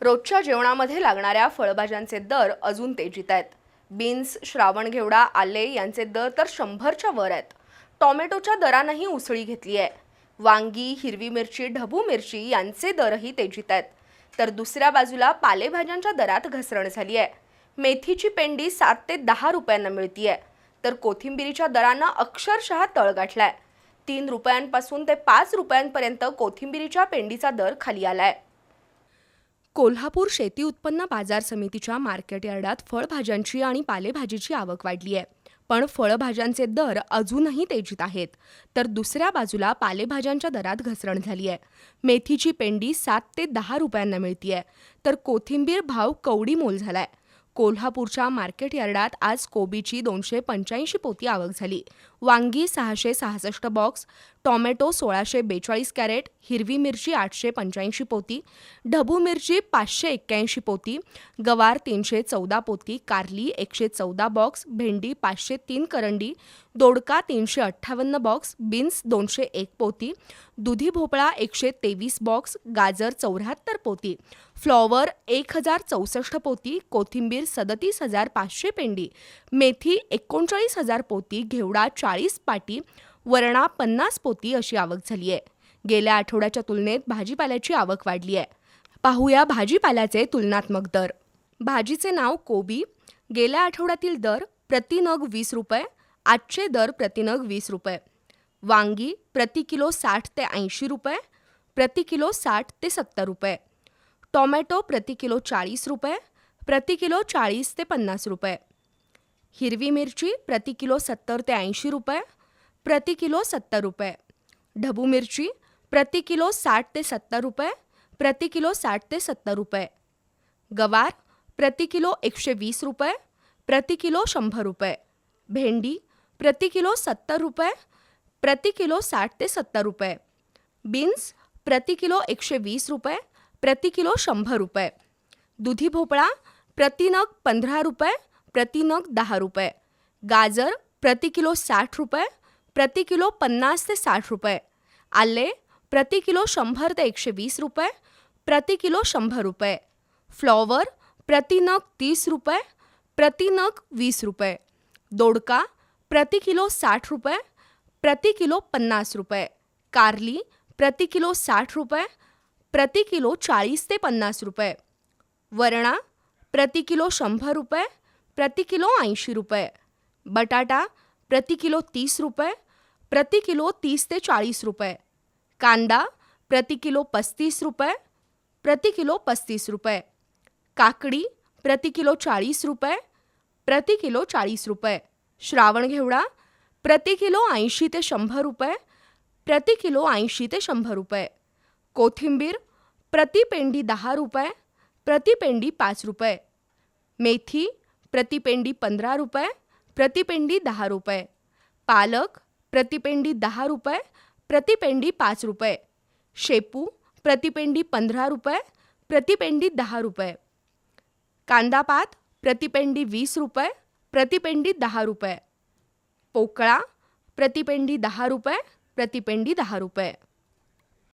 रोजच्या जेवणामध्ये लागणाऱ्या फळभाज्यांचे दर अजून तेजीत आहेत. बीन्स श्रावण घेवडा आले यांचे दर तर शंभरच्या वर आहेत. टॉमॅटोच्या दरानंही उसळी घेतली आहे. वांगी हिरवी मिरची ढबू मिरची यांचे दरही तेजीत आहेत. तर दुसऱ्या बाजूला पालेभाज्यांच्या दरात घसरण झाली आहे. मेथीची पेंडी सात ते दहा रुपयांना मिळतीये. तर कोथिंबिरीच्या दरानं अक्षरशः तळ गाठलाय. तीन रुपयांपासून ते पाच रुपयांपर्यंत कोथिंबिरीच्या पेंडीचा दर खाली आलाय. कोल्हापूर शेती उत्पन्न बाजार समितीच्या मार्केट यार्डात फळभाज्यांची आणि पालेभाजीची आवक वाढली आहे. पण फळभाज्यांचे दर अजूनही तेजीत आहेत. तर दुसऱ्या बाजूला पालेभाज्यांच्या दरात घसरण झाली आहे. मेथीची पेंडी सात ते दहा रुपयांना मिळतीये. तर कोथिंबीर भाव कवडी मोल झालाय. कोल्हापूरच्या मार्केट यार्डात आज कोबीची दोनशे पंच्याऐंशी पोती आवक झाली. वांगी सहाशे सहासष्ट बॉक्स टॉमॅटो सोळाशे बेचाळीस कॅरेट हिरवी मिरची आठशे पंच्याऐंशी पोती ढबू मिरची पाचशे एक्क्याऐंशी पोती गवार तीनशे चौदा पोती कारली एकशे चौदा बॉक्स भेंडी पाचशे तीन करंडी दोडका तीनशे अठ्ठावन्न बॉक्स बीन्स दोनशे एक पोती दुधी भोपळा एकशे तेवीस बॉक्स गाजर चौऱ्याहत्तर पोती फ्लॉवर एक हजार चौसष्ट पोती कोथिंबीर सदतीस हजार पाचशे पेंडी मेथी एकोणचाळीस हजार पोती घेवडा चाळीस पाटी वरणा पन्नास पोती अशी आवक झाली आहे गेल्या आठवड्याच्या तुलनेत भाजीपाल्याची आवक वाढली आहे. पाहूया भाजीपाल्याचे तुलनात्मक दर. भाजीचे नाव कोबी. गेल्या आठवड्यातील दर प्रति नग वीस रुपये आजचे दर प्रति नग वीस रुपये. वांगी प्रति किलो साठ ते ऐंशी रुपये प्रति किलो साठ ते सत्तर रुपये. टोमॅटो प्रति किलो चाळीस रुपये प्रति किलो चाळीस ते पन्नास रुपये. हिरवी मिरची प्रति किलो सत्तर ते ऐंशी रुपये प्रति किलो सत्तर रुपये ढबू मिरची प्रति किलो साठ ते सत्तर रुपये प्रति किलो साठ ते सत्तर रुपये गवार प्रति किलो एकशे वीस रुपये प्रति किलो शंभर रुपये भेंडी प्रति किलो सत्तर रुपये प्रति किलो साठ ते सत्तर रुपये बीन्स प्रति किलो एकशे वीस रुपये प्रति किलो शंभर रुपये दुधी भोपळा प्रति नग पंधरा रुपये प्रति नग दहा रुपये. गाजर प्रति किलो साठ रुपये प्रति किलो पन्नास ते साठ रुपये. आले प्रति किलो शंभर ते एकशे वीस रुपये प्रति किलो शंभर रुपये. फ्लॉवर प्रति नग तीस रुपये प्रति नग वीस रुपये. दोडका प्रति किलो साठ रुपये प्रति किलो पन्नास रुपये. कारली प्रति किलो साठ रुपये प्रति किलो चाळीस ते पन्नास रुपये. वरणा प्रति किलो शंभर रुपये प्रति किलो ऐंशी रुपये बटाटा प्रति किलो तीस रुपये प्रति किलो तीस ते चाळीस रुपये कांदा प्रति किलो पस्तीस रुपये प्रति किलो पस्तीस रुपये काकडी प्रति किलो चाळीस रुपये प्रति किलो चाळीस रुपये श्रावण घेवडा प्रति किलो ऐंशी ते शंभर रुपये प्रति किलो ऐंशी ते शंभर रुपये कोथिंबीर प्रति पेंडी दहा रुपये प्रति पेंडी पाच रुपये मेथी प्रतिपेंडी पंधरा रुपये प्रतिपेंडी दहा रुपये. पालक प्रतिपेंडी दहा रुपये प्रतिपेंडी पाच रुपये. शेपू प्रतिपेंडी पंधरा रुपये प्रतिपेंडी दहा रुपये. कांदापात प्रतिपेंडी वीस रुपये प्रतिपेंडी दहा रुपये. पोकळा प्रतिपेंडी दहा रुपये प्रतिपेंडी दहा रुपये.